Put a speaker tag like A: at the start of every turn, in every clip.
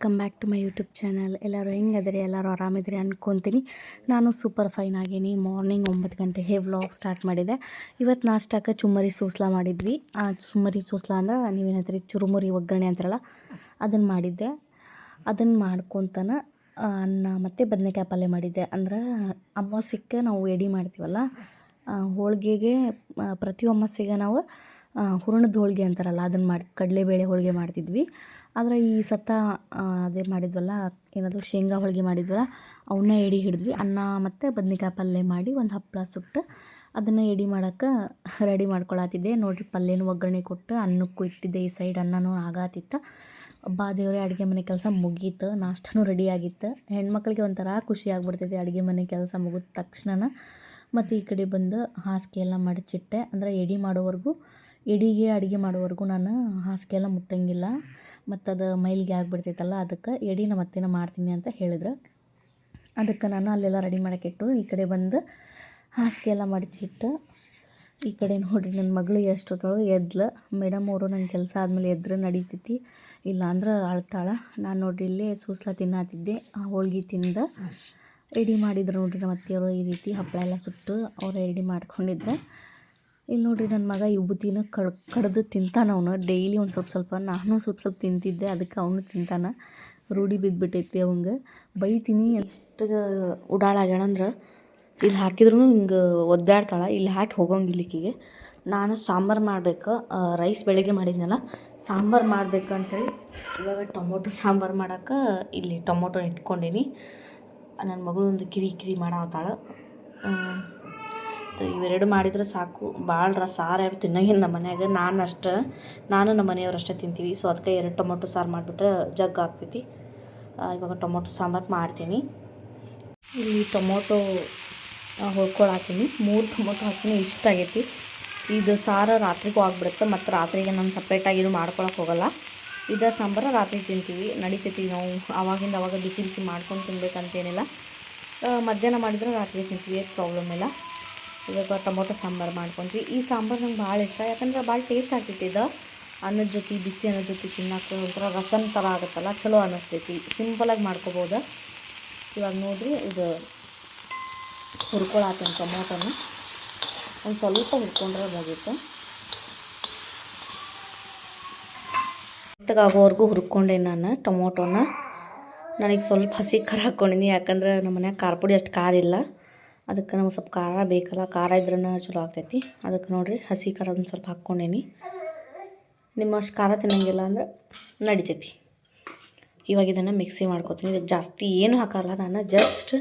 A: Welcome back to my YouTube channel ಎಲ್ಲರೂ ಹೆಂಗದಿರಿ ಎಲ್ಲರೂ ಆರಾಮಿದ್ರಿ ಅಂದ್ಕೊತೀನಿ ನಾನು ಸೂಪರ್ ಫೈನ್ ಆಗೀನಿ ಮಾರ್ನಿಂಗ್ ಒಂಬತ್ತು ಹೇ ವ್ಲಾಗ್ ಸ್ಟಾರ್ಟ್ ಮಾಡಿದೆ. ಇವತ್ತು ನಾಷ್ಟಕ್ಕೆ ಚುಮ್ಮರಿ ಸೂಸ್ಲ ಮಾಡಿದ್ವಿ. ಆ, ಚುಮ್ಮರಿ ಸೂಸ್ಲ ಅಂದ್ರೆ ನೀವೇನಂತೀರಿ? ಚುರುಮುರಿ, ಒಗ್ಗರಣೆ ಅಂತಾರಲ್ಲ? ಅದನ್ನು ಮಾಡಿದ್ದೆ. ಅದನ್ನು ಮಾಡ್ಕೊತಾನೆ ಅನ್ನ ಮತ್ತು ಬದನೆಕಾಯಿ ಪಲ್ಯ ಮಾಡಿದ್ದೆ. ಅಂದ್ರೆ ಅಮಾವಾಸ್ಯಕ್ಕೆ ನಾವು ಎಡಿ ಮಾಡ್ತೀವಲ್ಲ ಹೋಳಿಗೆಗೆ ಪ್ರತಿ ಅಮಾವಾಸ್ಯೆಗೆ ನಾವು ಹೂರಣದ ಹೋಳಿಗೆ ಅಂತಾರಲ್ಲ, ಅದನ್ನು ಮಾಡಿ, ಕಡಲೆಬೇಳೆ ಹೋಳಿಗೆ ಮಾಡ್ತಿದ್ವಿ. ಆದರೆ ಈ ಸತ್ತ ಅದೇ ಮಾಡಿದ್ವಲ್ಲ, ಏನದು, ಶೇಂಗಾ ಹೋಳಿಗೆ ಮಾಡಿದ್ವಲ್ಲ ಅವನ್ನ ಎಡೆ ಹಿಡಿದ್ವಿ. ಅನ್ನ ಮತ್ತು ಬದ್ನೆಕಾಯಿ ಪಲ್ಯ ಮಾಡಿ ಒಂದು ಹಪ್ಪಳ ಸುಟ್ಟು ಅದನ್ನು ಎಡೆ ಮಾಡೋಕ್ಕೆ ರೆಡಿ ಮಾಡ್ಕೊಳತ್ತಿದ್ದೆ. ನೋಡಿರಿ ಪಲ್ಯನೂ ಒಗ್ಗರಣೆ ಕೊಟ್ಟು, ಅನ್ನಕ್ಕೂ ಇಟ್ಟಿದ್ದೆ. ಈ ಸೈಡ್ ಅನ್ನನೂ ಆಗತ್ತಿತ್ತು ಬಾ ದೇವರೇ, ಅಡುಗೆ ಮನೆ ಕೆಲಸ ಮುಗೀತು, ನಾಷ್ಟನೂ ರೆಡಿ ಆಗಿತ್ತು. ಹೆಣ್ಮಕ್ಳಿಗೆ ಒಂಥರ ಖುಷಿ ಆಗ್ಬಿಡ್ತೈತಿ ಅಡುಗೆ ಮನೆ ಕೆಲಸ ಮುಗಿದ ತಕ್ಷಣ ಮತ್ತು ಈ ಕಡೆ ಬಂದು ಹಾಸಿಗೆ ಎಲ್ಲ ಮಡಚಿಟ್ಟೆ. ಅಂದರೆ ಎಡಿ ಮಾಡೋವರೆಗೂ ಎಡಿಗೆ ಅಡುಗೆ ಮಾಡೋವರೆಗೂ ನಾನು ಹಾಸಿಗೆ ಎಲ್ಲ ಮುಟ್ಟಂಗಿಲ್ಲ. ಮತ್ತು ಅದು ಮೈಲಿಗೆ ಆಗಿಬಿಡ್ತೈತಲ್ಲ, ಅದಕ್ಕೆ ಎಡಿ ನಮ್ಮ ಅತ್ತೆನ ಮಾಡ್ತೀನಿ ಅಂತ ಹೇಳಿದ್ರು. ಅದಕ್ಕೆ ನಾನು ಅಲ್ಲೆಲ್ಲ ರೆಡಿ ಮಾಡೋಕ್ಕಿಟ್ಟು ಈ ಕಡೆ ಬಂದು ಹಾಸಿಗೆ ಎಲ್ಲ ಮಡಚಿಟ್ಟು, ಈ ಕಡೆ ನೋಡಿರಿ ನನ್ನ ಮಗಳು ಎಷ್ಟೊತ್ತೊಳಗೆ ಎದ್ಲು. ಮೇಡಮ್ ಅವರು ನನ್ನ ಕೆಲಸ ಆದಮೇಲೆ ಎದ್ರೆ ನಡೀತೈತಿ. ಇಲ್ಲಾಂದ್ರೆ ಅಳ್ತಾಳೆ. ನಾನು ನೋಡಿರಿ ಇಲ್ಲೇ ಸೂಸ್ಲ ಆ ಹೋಳ್ಗೆ ತಿಂದು ರೆಡಿ ಮಾಡಿದ್ರು ನೋಡಿರಿ ನಮ್ಮ ಅತ್ತೆಯವರು ಈ ರೀತಿ ಹಪ್ಪಳ ಎಲ್ಲ ಸುಟ್ಟು ಅವ್ರು ರೆಡಿ ಮಾಡ್ಕೊಂಡಿದ್ರೆ. ಇಲ್ಲಿ ನೋಡಿರಿ ನನ್ನ ಮಗ ವಿಭೂತಿನ ಕಡ್, ಕಡ್ದು ತಿಂತಾನೆ ಅವನು. ಡೈಲಿ ಒಂದು ಸ್ವಲ್ಪ ಸ್ವಲ್ಪ ನಾನು ಸ್ವಲ್ಪ ಸ್ವಲ್ಪ ತಿಂತಿದ್ದೆ, ಅದಕ್ಕೆ ಅವನು ತಿಂತಾನೆ. ರೂಢಿ ಬಿದ್ದುಬಿಟ್ಟೈತಿ ಅವಂಗೆ. ಬೈತೀನಿ ಎಷ್ಟು ಉಡಾಳಾಗ್ಯಾಳಂದ್ರೆ ಇಲ್ಲಿ ಹಾಕಿದ್ರು ಹಿಂಗೆ ಒದ್ದಾಡ್ತಾಳೆ. ಇಲ್ಲಿ ಹಾಕಿ ಹೋಗೋಂಗಿಲ್ಲ ಈಕಿಗೆ ನಾನು ಸಾಂಬಾರು ಮಾಡಬೇಕು ರೈಸ್ ಬೆಳಗ್ಗೆ ಮಾಡಿದ್ನಲ್ಲ, ಸಾಂಬಾರು ಮಾಡಬೇಕು ಅಂತೇಳಿ ಇವಾಗ ಟೊಮೊಟೊ ಸಾಂಬಾರು ಮಾಡೋಕೆ ಇಲ್ಲಿ ಟೊಮೊಟೊ ಇಟ್ಕೊಂಡೀನಿ. ನನ್ನ ಮಗಳು ಒಂದು ಕಿರಿ ಕಿರಿ ಮಾಡತ್ತಾಳೆ ಇವೆರಡು ಮಾಡಿದ್ರೆ ಸಾಕು. ಭಾಳ ಸಾರು ಯಾರು ತಿನ್ನಂಗಿಲ್ಲ ನಮ್ಮ ಮನ್ಯಾಗ. ನಾನು ಅಷ್ಟೇ, ನಾನು ನಮ್ಮ ಮನೆಯವ್ರು ಅಷ್ಟೇ ತಿಂತೀವಿ. ಸೊ ಅದಕ್ಕೆ ಎರಡು ಟೊಮೊಟೊ ಸಾರು ಮಾಡಿಬಿಟ್ರೆ ಜಗ್ ಆಗ್ತೈತಿ. ಇವಾಗ ಟೊಮೊಟೊ ಸಾಂಬಾರು ಮಾಡ್ತೀನಿ. ಇಲ್ಲಿ ಟೊಮೊಟೊ ಹೊಳ್ಕೊಳತ್ತೀನಿ ಮೂರು ಟೊಮೊಟೊ ಹಾಕ್ತೀನಿ. ಇಷ್ಟ ಆಗೈತಿ. ಇದು ಸಾರು ರಾತ್ರಿಗೂ ಆಗ್ಬಿಡುತ್ತೆ. ಮತ್ತು ರಾತ್ರಿಗೆ ನಾನು ಸಪ್ರೇಟಾಗಿ ಇದು ಮಾಡ್ಕೊಳಕ್ಕೆ ಹೋಗಲ್ಲ. ಇದು ಸಾಂಬಾರು ರಾತ್ರಿ ತಿಂತೀವಿ. ನಡಿತೈತಿ ನಾವು ಆವಾಗಿಂದ ಅವಾಗ ಬಿಸಿ ಬಿಸಿ ಮಾಡ್ಕೊಂಡು ತಿನ್ಬೇಕಂತೇನಿಲ್ಲ. ಮಧ್ಯಾಹ್ನ ಮಾಡಿದ್ರೆ ರಾತ್ರಿ ತಿಂತೀವಿ. ಏನು ಪ್ರಾಬ್ಲಮ್ ಇಲ್ಲ. ಇವಾಗ ಟೊಮೊಟೊ ಸಾಂಬಾರು ಮಾಡ್ಕೊಂಡ್ವಿ. ಈ ಸಾಂಬಾರು ನಂಗೆ ಭಾಳ ಇಷ್ಟ. ಯಾಕಂದ್ರೆ ಭಾಳ ಟೇಸ್ಟ್ ಆಗ್ತೈತಿ ಇದು. ಅನ್ನದ ಜೊತೆ, ಬಿಸಿ ಅನ್ನದ ಜೊತೆ ತಿನ್ನೋಕೆ ಒಂಥರ ರಸಮ್ ಥರ ಆಗುತ್ತಲ್ಲ, ಚಲೋ ಅನ್ನಿಸ್ತೈತಿ. ಸಿಂಪಲಾಗಿ ಮಾಡ್ಕೋಬೋದು. ಇವಾಗ ನೋಡಿರಿ, ಇದು ಹುರ್ಕೊಳತ್ತೀನಿ ಟೊಮೊಟೊನ. ಒಂದು ಸ್ವಲ್ಪ ಹುರ್ಕೊಂಡ್ರೆ ಬರುತ್ತೆ ಆಗೋವರೆಗೂ ಹುರ್ಕೊಂಡೆ ನಾನು ಟೊಮೊಟೊನ. ನನಗೆ ಸ್ವಲ್ಪ ಹಸಿ ಖಾರ ಹಾಕ್ಕೊಂಡಿನಿ ಯಾಕಂದ್ರೆ ನಮ್ಮ ಮನ್ಯಾಗ ಖಾರ ಪುಡಿ ಅಷ್ಟು ಖಾರ ಇಲ್ಲ. ಅದಕ್ಕೆ ನಮ್ಗೆ ಸ್ವಲ್ಪ ಖಾರ ಬೇಕಲ್ಲ, ಖಾರ ಇದ್ರೂ ಚಲೋ ಆಗ್ತೈತಿ. ಅದಕ್ಕೆ ನೋಡಿರಿ ಹಸಿ ಖಾರ ಒಂದು ಸ್ವಲ್ಪ ಹಾಕ್ಕೊಂಡೇನಿ. ನಿಮ್ಮ ಅಷ್ಟು ಖಾರ ತಿನ್ನಂಗಿಲ್ಲ ಅಂದ್ರೆ ನಡಿತೈತಿ. ಇವಾಗ ಇದನ್ನು ಮಿಕ್ಸಿ ಮಾಡ್ಕೊತೀನಿ. ಇದಕ್ಕೆ ಜಾಸ್ತಿ ಏನು ಹಾಕಲ್ಲ, ನಾನು ಜಸ್ಟ್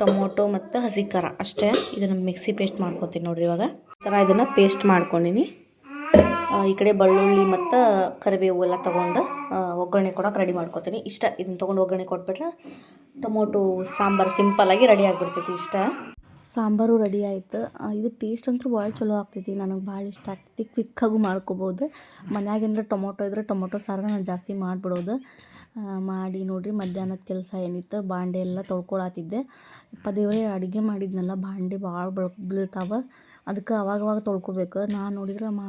A: ಟೊಮೊಟೊ ಮತ್ತು ಹಸಿ ಖಾರ ಅಷ್ಟೇ ಇದನ್ನು ಮಿಕ್ಸಿ ಪೇಸ್ಟ್ ಮಾಡ್ಕೊತೀನಿ ನೋಡಿರಿ ಇವಾಗ. ಈ ಥರ ಇದನ್ನು ಪೇಸ್ಟ್ ಮಾಡ್ಕೊಂಡಿನಿ. ಈ ಕಡೆ ಬೆಳ್ಳುಳ್ಳಿ ಮತ್ತು ಕರಿಬೇವು ಎಲ್ಲ ತೊಗೊಂಡು ಒಗ್ಗರಣೆ ಕೊಡೋಕೆ ರೆಡಿ ಮಾಡ್ಕೊತೀನಿ. ಇಷ್ಟ ಇದನ್ನು ತೊಗೊಂಡು ಒಗ್ಗರಣೆ ಕೊಟ್ಬಿಟ್ರೆ ಟೊಮೊಟೊ, ಸಾಂಬಾರು ಸಿಂಪಲ್ಲಾಗಿ ರೆಡಿ ಆಗಿಬಿಡ್ತೈತಿ ಇಷ್ಟ. ಸಾಂಬಾರು ರೆಡಿ ಆಯ್ತು. ಇದು ಟೇಸ್ಟ್ ಅಂತೂ ಭಾಳ ಚಲೋ ಆಗ್ತೈತಿ. ನನಗೆ ಭಾಳ ಇಷ್ಟ ಆಗ್ತೈತಿ. ಕ್ವಿಕ್ಕಾಗೂ ಮಾಡ್ಕೋಬೋದು. ಮನ್ಯಾಗೇನಾರ ಟೊಮೊಟೊ ಇದ್ರೆ ಟೊಮೊಟೊ ಸಾರು ನಾನು ಜಾಸ್ತಿ ಮಾಡಿಬಿಡೋದು. ಮಾಡಿ ನೋಡಿರಿ, ಮಧ್ಯಾಹ್ನದ ಕೆಲಸ ಏನಿತ್ತು, ಬಾಂಡೆ ಎಲ್ಲ ತೊಳ್ಕೊಳತ್ತಿದ್ದೆ ಪದೇವರೇ ಅಡುಗೆ ಮಾಡಿದ್ನಲ್ಲ, ಬಾಂಡೆ ಭಾಳ ಬಳ ಬೀಳ್ತಾವ. ಅದಕ್ಕೆ ಅವಾಗವಾಗ ತೊಳ್ಕೊಬೇಕು. ನಾನು ನೋಡಿದ್ರೆ ಮಾ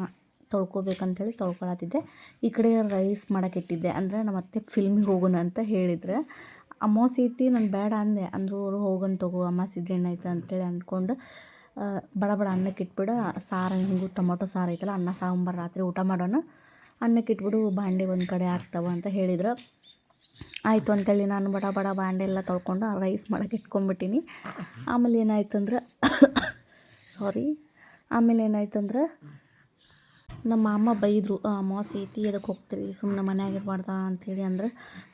A: ತೊಳ್ಕೊಬೇಕಂತೇಳಿ ತೊಳ್ಕೊಳತ್ತಿದ್ದೆ. ಈ ಕಡೆ ರೈಸ್ ಮಾಡಕ್ಕೆ ಇಟ್ಟಿದ್ದೆ ಅಂದರೆ ನಮ್ಮ ಅತ್ತೆ ಫಿಲ್ಮಿಗೆ ಹೋಗೋಣ ಅಂತ ಹೇಳಿದ್ರೆ ಅಮಾವಾಸ್ಯೆ ಐತಿ ನಾನು ಬೇಡ ಅಂದೆ. ಅಂದರೂ ಅವರು ಹೋಗೋಣ ತಗೋ ಅಮಾವಾಸ್ಯೆ ಇದ್ರೆ ಏನಾಯ್ತು ಅಂತೇಳಿ ಅಂದ್ಕೊಂಡು ಬಡ ಬಡ ಅನ್ನಕ್ಕೆ ಇಟ್ಬಿಡು, ಸಾರು ಹಿಂಗು ಟೊಮೊಟೊ ಸಾರು ಐತಲ್ಲ, ಅನ್ನ ಸಾಂಬಾರು ರಾತ್ರಿ ಊಟ ಮಾಡೋಣ, ಅನ್ನಕ್ಕೆ ಇಟ್ಬಿಡು, ಬಾಂಡೆ ಒಂದು ಕಡೆ ಆಗ್ತಾವ ಅಂತ ಹೇಳಿದ್ರು. ಆಯಿತು ಅಂತೇಳಿ ನಾನು ಬಡ ಬಡ ಬಾಂಡೆ ಎಲ್ಲ ತೊಳ್ಕೊಂಡು ರೈಸ್ ಮಾಡೋಕೆ ಇಟ್ಕೊಂಡ್ಬಿಟ್ಟಿನಿ. ಆಮೇಲೆ ಏನಾಯ್ತು ಅಂದ್ರೆ ಸಾರಿ ಆಮೇಲೆ ಏನಾಯ್ತು ಅಂದ್ರೆ ನಮ್ಮ ಅಮ್ಮ ಬೈದರು ಅಮಾವಾಸ್ಯೆ ಐತಿ ಅದಕ್ಕೆ ಹೋಗ್ತೀರಿ? ಸುಮ್ಮನೆ ಮನ್ಯಾಗ ಇರಬಾರ್ದ? ಅಂಥೇಳಿ ಅಂದ್ರೆ,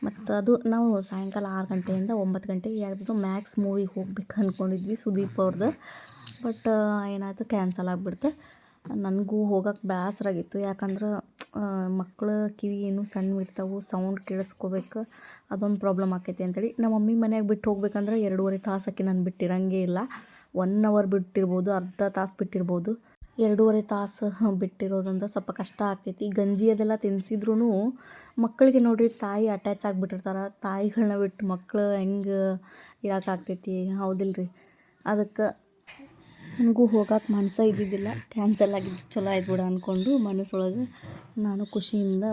A: ಮತ್ತು ಅದು ನಾವು ಸಾಯಂಕಾಲ ಆರು ಗಂಟೆಯಿಂದ ಒಂಬತ್ತು ಗಂಟೆಗೆ ಯಾವ್ದು ಮ್ಯಾಕ್ಸ್ ಮೂವಿಗೆ ಹೋಗ್ಬೇಕು ಅಂದ್ಕೊಂಡಿದ್ವಿ ಸುದೀಪ್ ಅವ್ರದ್ದು ಬಟ್ ಏನಾಯಿತು, ಕ್ಯಾನ್ಸಲ್ ಆಗಿಬಿಡ್ತು. ನನಗೂ ಹೋಗಕ್ಕೆ ಬೇಸರಾಗಿತ್ತು ಯಾಕಂದ್ರೆ ಮಕ್ಕಳು ಕಿವಿ ಏನು ಸಣ್ಣ ಇರ್ತಾವೆ, ಸೌಂಡ್ ಕೇಳಿಸ್ಕೋಬೇಕು, ಅದೊಂದು ಪ್ರಾಬ್ಲಮ್ ಆಕೈತಿ ಅಂತೇಳಿ ನಮ್ಮ ಮಮ್ಮಿ ಮನೆಯಾಗ ಬಿಟ್ಟು ಹೋಗ್ಬೇಕಂದ್ರೆ ಎರಡೂವರೆ ತಾಸಕ್ಕೆ ನಾನು ಬಿಟ್ಟಿರಂಗೇ ಇಲ್ಲ. ಒನ್ ಅವರ್ ಬಿಟ್ಟಿರ್ಬೋದು, ಅರ್ಧ ತಾಸು ಬಿಟ್ಟಿರ್ಬೋದು. ಎರಡೂವರೆ ತಾಸು ಬಿಟ್ಟಿರೋದಂತ ಸ್ವಲ್ಪ ಕಷ್ಟ ಆಗ್ತೈತಿ. ಗಂಜಿ ಅದೆಲ್ಲ ತಿನ್ಸಿದ್ರೂ ಮಕ್ಕಳಿಗೆ ನೋಡಿರಿ ತಾಯಿ ಅಟ್ಯಾಚ್ ಆಗಿಬಿಟ್ಟಿರ್ತಾರೆ. ತಾಯಿಗಳನ್ನ ಬಿಟ್ಟು ಮಕ್ಕಳು ಹೆಂಗೆ ಇರೋಕ್ಕಾಗ್ತೈತಿ ಹೌದಿಲ್ರಿ. ಅದಕ್ಕೆ ನನಗೂ ಹೋಗಕ್ಕೆ ಮನಸ್ಸ ಇದ್ದಿದ್ದಿಲ್ಲ. ಕ್ಯಾನ್ಸಲ್ ಆಗಿದ್ದು ಚಲೋ ಆಯ್ತು ಬಿಡು ಅಂದ್ಕೊಂಡು ಮನಸ್ಸೊಳಗೆ ನಾನು ಖುಷಿಯಿಂದ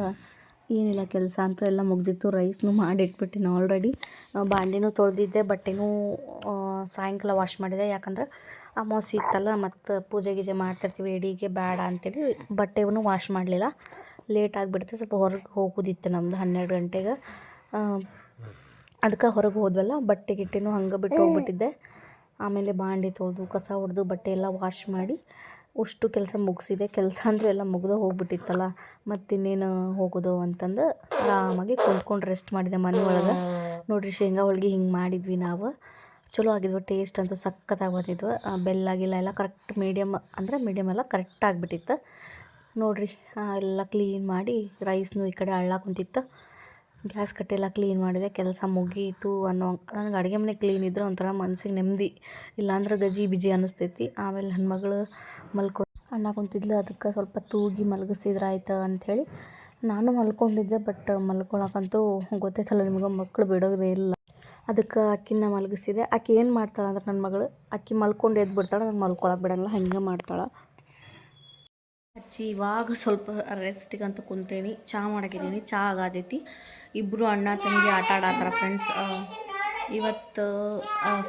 A: ಏನಿಲ್ಲ ಕೆಲಸ ಅಂತ ಎಲ್ಲ ಮುಗ್ದಿತ್ತು. ರೈಸ್ನು ಮಾಡಿ ಇಟ್ಬಿಟ್ಟಿನಿ ಆಲ್ರೆಡಿ ಬಾಂಡಿನೂ ತೊಳೆದಿದ್ದೆ, ಬಟ್ಟೆನೂ ಸಾಯಂಕಾಲ ವಾಶ್ ಮಾಡಿದೆ. ಯಾಕಂದ್ರೆ ಅಮಾವಾಸ್ಯೆ ಇತ್ತಲ್ಲ, ಮತ್ತು ಪೂಜೆ ಗೀಜೆ ಮಾಡ್ತಿರ್ತೀವಿ ಎಡಿಗೆ ಬೇಡ ಅಂತೇಳಿ ಬಟ್ಟೆವನ್ನು ವಾಶ್ ಮಾಡಲಿಲ್ಲ. ಲೇಟ್ ಆಗಿಬಿಡ್ತು, ಸ್ವಲ್ಪ ಹೊರಗೆ ಹೋಗೋದಿತ್ತು ನಮ್ದು ಹನ್ನೆರಡು ಗಂಟೆಗೆ. ಅದಕ್ಕೆ ಹೊರಗೆ ಹೋದ್ವಲ್ಲ, ಬಟ್ಟೆ ಗಿಟ್ಟೆನೂ ಹಂಗೆ ಬಿಟ್ಟು ಹೋಗ್ಬಿಟ್ಟಿದ್ದೆ. ಆಮೇಲೆ ಬಾಂಡಿ ತೊಳೆದು, ಕಸ ಹೊಡೆದು ಬಟ್ಟೆ ಎಲ್ಲ ವಾಶ್ ಮಾಡಿ, ಅಷ್ಟು ಕೆಲಸ ಮುಗಿಸಿದೆ. ಕೆಲಸ ಅಂದರೆ ಎಲ್ಲ ಮುಗ್ದು ಹೋಗ್ಬಿಟ್ಟಿತ್ತಲ್ಲ, ಮತ್ತಿನ್ನೇನು ಹೋಗೋದು ಅಂತಂದು ಆರಾಮಾಗಿ ಕುಂತ್ಕೊಂಡು ರೆಸ್ಟ್ ಮಾಡಿದೆ ಮನೆ ಒಳಗೆ. ನೋಡಿರಿ ಶೇಂಗಾ ಹೋಳಿಗೆ ಹಿಂಗೆ ಮಾಡಿದ್ವಿ ನಾವು. ಚಲೋ ಆಗಿದ್ವು ಟೇಸ್ಟ್ ಅಂತೂ ಸಖತ್ತಾಗಿ ಬಂದಿದ್ವು. ಬೆಲ್ಲ, ಗಿಲ್ಲ ಎಲ್ಲ ಕರೆಕ್ಟ್ ಮೀಡಿಯಮ್ ಅಂದರೆ ಮೀಡಿಯಮ್ ಎಲ್ಲ ಕರೆಕ್ಟ್ ಆಗಿಬಿಟ್ಟಿತ್ತು. ನೋಡಿರಿ ಎಲ್ಲ ಕ್ಲೀನ್ ಮಾಡಿ ರೈಸ್ನು ಈ ಕಡೆ ಹಳ್ಳ ಕುಂತಿತ್ತು. ಗ್ಯಾಸ್ ಕಟ್ಟೆಲ್ಲ ಕ್ಲೀನ್ ಮಾಡಿದೆ, ಕೆಲಸ ಮುಗೀತು ಅನ್ನೋ ನನಗೆ ಅಡುಗೆ ಮನೆ ಕ್ಲೀನ್ ಇದ್ರೆ ಒಂಥರ ಮನಸ್ಸಿಗೆ ನೆಮ್ಮದಿ, ಇಲ್ಲಾಂದ್ರೆ ಗಜಿ ಬಿಜಿ ಅನ್ನಿಸ್ತೈತಿ ಆಮೇಲೆ ನನ್ನ ಮಗಳು ಮಲ್ಕೊ, ಅಣ್ಣ ಕುಂತಿದ್ಲು, ಅದಕ್ಕೆ ಸ್ವಲ್ಪ ತೂಗಿ ಮಲಗಿಸಿದ್ರೆ ಆಯ್ತು ಅಂಥೇಳಿ ನಾನು ಮಲ್ಕೊಂಡಿದ್ದೆ ಬಟ್ ಮಲ್ಕೊಳಕ್ಕಂತೂ ಗೊತ್ತೈತಲ್ಲ ನಿಮಗೆ ಮಕ್ಕಳು ಬಿಡೋದೇ ಇಲ್ಲ. ಅದಕ್ಕೆ ಆಕಿನ ಮಲಗಿಸಿದೆ. ಆಕೆ ಏನು ಮಾಡ್ತಾಳೆ ಅಂದ್ರೆ ನನ್ನ ಮಗಳು ಅಕ್ಕಿ ಮಲ್ಕೊಂಡು ಎದ್ದು ಬಿಡ್ತಾಳೆ, ನಂಗೆ ಮಲ್ಕೊಳಕ್ಕೆ ಬಿಡಂಗಿಲ್ಲ, ಹಂಗೆ ಮಾಡ್ತಾಳೆ. ಹಚ್ಚಿ ಇವಾಗ ಸ್ವಲ್ಪ ರೆಸ್ಟಿಗೆ ಅಂತ ಕುಂತೇನಿ ಚಹಾ ಮಾಡಾಕಿದ್ದೀನಿ ಚಹಾ ಆಗಾದೈತಿ ಇಬ್ಬರು ಅಣ್ಣ ತಂಗಿ ಆಟ ಆಡತ್ತಾರ ಫ್ರೆಂಡ್ಸ್ ಇವತ್ತು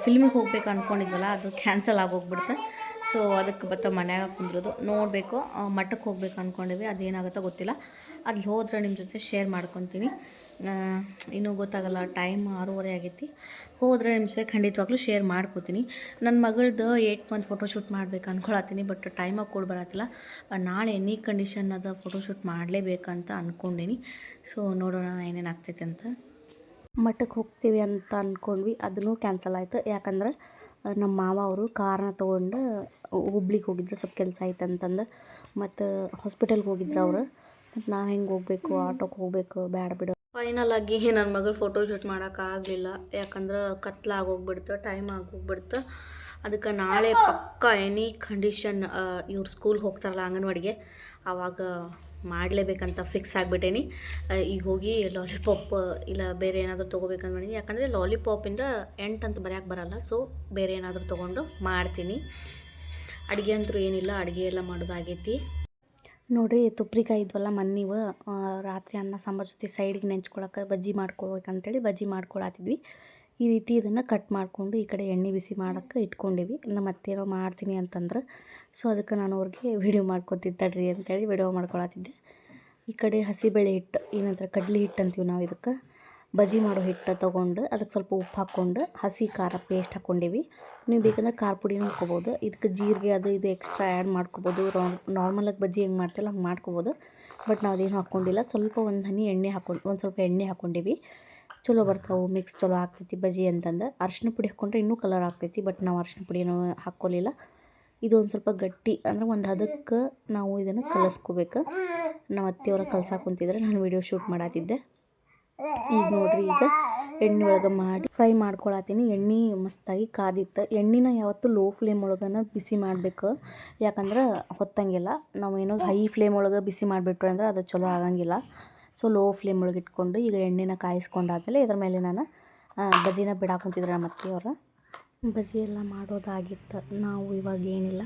A: ಫಿಲ್ಮಿಗೆ ಹೋಗ್ಬೇಕು ಅಂದ್ಕೊಂಡಿದ್ವಲ್ಲ ಅದು ಕ್ಯಾನ್ಸಲ್ ಆಗೋಗ್ಬಿಡ್ತು. ಸೊ ಅದಕ್ಕೆ ಬತ್ತ ಮನ್ಯಾಗ ಕುಂದ್ರೋದು. ನೋಡಬೇಕು ಮಠಕ್ಕೆ ಹೋಗ್ಬೇಕು ಅಂದ್ಕೊಂಡಿವಿ ಅದೇನಾಗುತ್ತೋ ಗೊತ್ತಿಲ್ಲ. ಅಲ್ಲಿ ಹೋದ್ರೆ ನಿಮ್ಮ ಜೊತೆ ಶೇರ್ ಮಾಡ್ಕೊತೀನಿ. ಇನ್ನೂ ಗೊತ್ತಾಗಲ್ಲ ಟೈಮ್ ಆರೂವರೆ ಆಗೈತಿ. ಹೋದರೆ ನಿಮ್ಮ ಜೊತೆ ಖಂಡಿತವಾಗ್ಲೂ ಶೇರ್ ಮಾಡ್ಕೋತೀನಿ. ನನ್ನ ಮಗಳದ್ದು ಏಯ್ಟ್ ಮಂತ್ ಫೋಟೋಶೂಟ್ ಮಾಡ್ಬೇಕು ಅಂದ್ಕೊಳತ್ತೀನಿ ಬಟ್ ಟೈಮಾಗಿ ಕೂಡ ಬರತ್ತಿಲ್ಲ. ನಾಳೆ ಎನಿ ಕಂಡೀಷನ್ ಅದ ಫೋಟೋಶೂಟ್ ಮಾಡಲೇಬೇಕಂತ ಅಂದ್ಕೊಂಡೀನಿ ಸೊ ನೋಡೋಣ ಏನೇನು ಆಗ್ತೈತೆ ಅಂತ. ಮಠಕ್ಕೆ ಹೋಗ್ತೀವಿ ಅಂತ ಅಂದ್ಕೊಂಡ್ವಿ ಅದನ್ನು ಕ್ಯಾನ್ಸಲ್ ಆಯಿತು. ಯಾಕಂದ್ರೆ ನಮ್ಮ ಮಾವ ಅವರು ಕಾರನ್ನ ತೊಗೊಂಡು ಹುಬ್ಳಿಗೆ ಹೋಗಿದ್ರು, ಸ್ವಲ್ಪ ಕೆಲಸ ಆಯ್ತು ಅಂತಂದು. ಮತ್ತು ಹಾಸ್ಪಿಟಲ್ಗೆ ಹೋಗಿದ್ರು ಅವರು. ಮತ್ತು ನಾವು ಹೆಂಗೆ ಹೋಗ್ಬೇಕು ಆಟೋಗೆ ಹೋಗ್ಬೇಕು ಬೇಡ ಬಿಡು. ಫೈನಲ್ ಆಗಿ ನನ್ನ ಮಗಳು ಫೋಟೋ ಶೂಟ್ ಮಾಡೋಕ್ಕಾಗಲಿಲ್ಲ ಯಾಕಂದ್ರೆ ಕತ್ಲಾಗೋಗ್ಬಿಡ್ತು ಟೈಮ್ ಆಗೋಗ್ಬಿಡ್ತು. ಅದಕ್ಕೆ ನಾಳೆ ಪಕ್ಕ ಎನಿ ಕಂಡೀಷನ್ ಇವ್ರು ಸ್ಕೂಲ್ಗೆ ಹೋಗ್ತಾರಲ್ಲ ಅಂಗನವಾಡಿಗೆ ಆವಾಗ ಮಾಡಲೇಬೇಕಂತ ಫಿಕ್ಸ್ ಆಗಿಬಿಟ್ಟೇನಿ. ಈಗ ಹೋಗಿ ಲಾಲಿಪಾಪ್ ಇಲ್ಲ ಬೇರೆ ಏನಾದರೂ ತೊಗೋಬೇಕಂತ ಯಾಕಂದರೆ ಲಾಲಿಪಾಪಿಂದ ಎಂಟು ಅಂತ ಬರೆಯೋಕೆ ಬರಲ್ಲ ಸೊ ಬೇರೆ ಏನಾದರೂ ತೊಗೊಂಡು ಮಾಡ್ತೀನಿ. ಅಡುಗೆ ಅಂತೂ ಏನಿಲ್ಲ, ಅಡುಗೆ ಎಲ್ಲ ಮಾಡೋದಾಗೈತಿ. ನೋಡ್ರಿ, ತುಪ್ರಿಕಾಯಿ ಇದ್ವಲ್ಲ ಮನ್ನಿವು ರಾತ್ರಿ ಅನ್ನ, ಸಾಂಬಾರು ಜೊತೆ ಸೈಡಿಗೆ ನೆಂಚ್ಕೊಳಕ್ಕೆ ಬಜ್ಜಿ ಮಾಡ್ಕೊಳ್ಬೇಕಂತೇಳಿ ಬಜ್ಜಿ ಮಾಡ್ಕೊಳತ್ತಿದ್ವಿ ಈ ರೀತಿ ಇದನ್ನು ಕಟ್ ಮಾಡಿಕೊಂಡು ಈ ಕಡೆ ಎಣ್ಣೆ ಬಿಸಿ ಮಾಡೋಕ್ಕೆ ಇಟ್ಕೊಂಡಿವಿ. ನಮ್ಮ ಮತ್ತೇನೋ ಮಾಡ್ತೀನಿ ಅಂತಂದ್ರೆ, ಸೊ ಅದಕ್ಕೆ ನಾನು ಅವ್ರಿಗೆ ವಿಡಿಯೋ ಮಾಡ್ಕೊತಿದ್ದಡ್ರಿ ಅಂತೇಳಿ ವಿಡಿಯೋ ಮಾಡ್ಕೊಳತ್ತಿದ್ದೆ ಈ ಕಡೆ ಹಸಿಬೇಳೆ ಹಿಟ್ಟು ಏನಂತಾರೆ ಕಡ್ಲೆ ಹಿಟ್ಟು ಅಂತೀವಿ ನಾವು ಇದಕ್ಕೆ. ಬಜ್ಜಿ ಮಾಡೋ ಹಿಟ್ಟು ತೊಗೊಂಡು ಅದಕ್ಕೆ ಸ್ವಲ್ಪ ಉಪ್ಪು ಹಾಕ್ಕೊಂಡು ಹಸಿ ಖಾರ ಪೇಸ್ಟ್ ಹಾಕ್ಕೊಂಡೀವಿ. ನೀವು ಬೇಕಂದ್ರೆ ಖಾರ ಪುಡಿನೂ ಹಾಕ್ಕೊಬೋದು. ಇದಕ್ಕೆ ಜೀರಿಗೆ ಅದು ಇದು ಎಕ್ಸ್ಟ್ರಾ ಆ್ಯಡ್ ಮಾಡ್ಕೋಬೋದು. ನಾರ್ಮಲಾಗಿ ಬಜ್ಜಿ ಹೆಂಗೆ ಮಾಡ್ತೀವಲ್ಲ ಹಂಗೆ ಮಾಡ್ಕೊಬೋದು. ಬಟ್ ನಾವು ಅದೇನು ಹಾಕ್ಕೊಂಡಿಲ್ಲ. ಸ್ವಲ್ಪ ಒಂದು ಹನಿ ಎಣ್ಣೆ ಹಾಕ್ಕೊಂಡು, ಒಂದು ಸ್ವಲ್ಪ ಎಣ್ಣೆ ಹಾಕ್ಕೊಂಡೀವಿ. ಚಲೋ ಬರ್ತಾವೆ ಮಿಕ್ಸ್ ಚಲೋ ಆಗ್ತೈತಿ ಬಜ್ಜಿ ಅಂತಂದು. ಅರ್ಶಿನ ಪುಡಿ ಹಾಕ್ಕೊಂಡ್ರೆ ಇನ್ನೂ ಕಲರ್ ಆಗ್ತೈತಿ ಬಟ್ ನಾವು ಅರ್ಶಿನ ಪುಡಿನೂ ಹಾಕ್ಕೊಳ್ಳಿಲ್ಲ ಇದು ಒಂದು ಸ್ವಲ್ಪ ಗಟ್ಟಿ, ಅಂದರೆ ಒಂದು ಹದಕ್ಕೆ ನಾವು ಇದನ್ನು ಕಲಸ್ಕೋಬೇಕು. ನಮ್ಮ ಅತ್ತೆಯವರ ಕಲ್ಸಾಕ್ ಕುಂತಿದ್ರೆ ನಾನು ವಿಡಿಯೋ ಶೂಟ್ ಮಾಡತ್ತಿದ್ದೆ ಈಗ ನೋಡ್ರಿ, ಈಗ ಎಣ್ಣೆ ಒಳಗೆ ಮಾಡಿ ಫ್ರೈ ಮಾಡ್ಕೊಳತ್ತೀನಿ. ಎಣ್ಣೆ ಮಸ್ತಾಗಿ ಕಾದಿತ್ತು. ಎಣ್ಣೆನ ಯಾವತ್ತೂ ಲೋ ಫ್ಲೇಮ್ ಒಳಗನ ಬಿಸಿ ಮಾಡಬೇಕು. ಯಾಕಂದ್ರೆ ಹೊತ್ತಂಗಿಲ್ಲ. ನಾವು ಏನೋ ಹೈ ಫ್ಲೇಮ್ ಒಳಗೆ ಬಿಸಿ ಮಾಡಿಬಿಟ್ರೆ ಅಂದ್ರೆ ಅದು ಚಲೋ ಆಗಂಗಿಲ್ಲ. ಸೊ ಲೋ ಫ್ಲೇಮ್ ಒಳಗೆ ಇಟ್ಕೊಂಡು ಈಗ ಎಣ್ಣೆನ ಕಾಯಿಸ್ಕೊಂಡಾದ್ಮೇಲೆ ಇದ್ರ ಮೇಲೆ ನಾನು ಬಜ್ಜಿನ ಬಿಡಾಕೊಂತಿದ್ರೆ ನಮ್ಮ ಅತ್ತೆಯವ್ರ ಬಜ್ಜಿ ಎಲ್ಲ ಮಾಡೋದಾಗಿತ್ತು. ನಾವು ಇವಾಗ ಏನಿಲ್ಲ.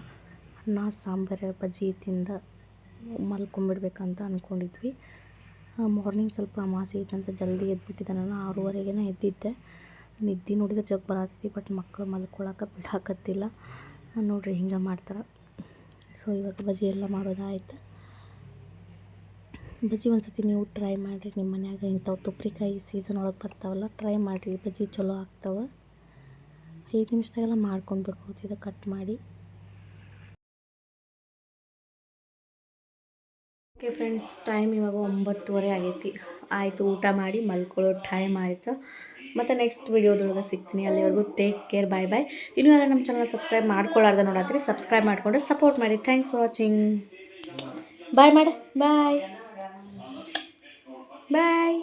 A: ಅನ್ನ, ಸಾಂಬಾರು, ಬಜ್ಜಿ ತಿಂದ ಮಲ್ಕೊಂಬಿಡ್ಬೇಕಂತ ಅಂದ್ಕೊಂಡಿದ್ವಿ ಮಾರ್ನಿಂಗ್ ಸ್ವಲ್ಪ ಅಮಾವಾಸ್ಯೆ ಇತ್ತಂತ ಜಲ್ದಿ ಎದ್ಬಿಟ್ಟಿದ್ದೆ. ನಾನು ಆರೂವರೆಗೆ ಎದ್ದಿದ್ದೆ. ನಿದ್ದೆ ನೋಡಿದ್ರೆ ಜಗ್ ಬರತ್ತೈತಿ ಬಟ್ ಮಕ್ಕಳು ಮಲ್ಕೊಳಕ್ಕೆ ಬಿಡಾಕತ್ತಿಲ್ಲ ನೋಡ್ರಿ ಹಿಂಗೆ ಮಾಡ್ತಾರೆ. ಸೊ ಇವಾಗ ಬಜ್ಜಿ ಎಲ್ಲ ಮಾಡೋದಾಯ್ತು. ಬಜ್ಜಿ ಒಂದು ಸತಿ ನೀವು ಟ್ರೈ ಮಾಡಿರಿ. ನಿಮ್ಮ ಮನ್ಯಾಗ ಇಂಥವು ತುಪ್ರಿಕಾಯಿ ಸೀಸನ್ ಒಳಗೆ ಬರ್ತಾವಲ್ಲ ಟ್ರೈ ಮಾಡಿರಿ. ಬಜ್ಜಿ ಚಲೋ ಆಗ್ತಾವೆ. ಐದು ನಿಮಿಷದಾಗೆಲ್ಲ ಮಾಡ್ಕೊಂಡು ಬಿಡ್ಬೋದು ಇದು ಕಟ್ ಮಾಡಿ. ಓಕೆ ಫ್ರೆಂಡ್ಸ್ ಟೈಮ್ ಇವಾಗ ಒಂಬತ್ತುವರೆ ಆಗೈತಿ. ಆಯಿತು, ಊಟ ಮಾಡಿ ಮಲ್ಕೊಳ್ಳೋ ಟೈಮ್ ಆಯಿತು. ಮತ್ತು ನೆಕ್ಸ್ಟ್ ವಿಡಿಯೋದೊಳಗೆ ಸಿಗ್ತೀನಿ. ಅಲ್ಲಿವರೆಗೂ ಟೇಕ್ ಕೇರ್ ಬಾಯ್ ಬಾಯ್ ಇನ್ನೂ ಯಾರು ನಮ್ಮ ಚಾನಲ್ ಸಬ್ಸ್ಕ್ರೈಬ್ ಮಾಡ್ಕೊಳ್ಳಾರ್ದ ನೋಡಾತ್ರಿ ಸಬ್ಸ್ಕ್ರೈಬ್ ಮಾಡಿಕೊಂಡು ಸಪೋರ್ಟ್ ಮಾಡಿ. ಥ್ಯಾಂಕ್ಸ್ ಫಾರ್ ವಾಚಿಂಗ್ ಬಾಯ್ ಮಾಡ ಬಾಯ್ ಬಾಯ್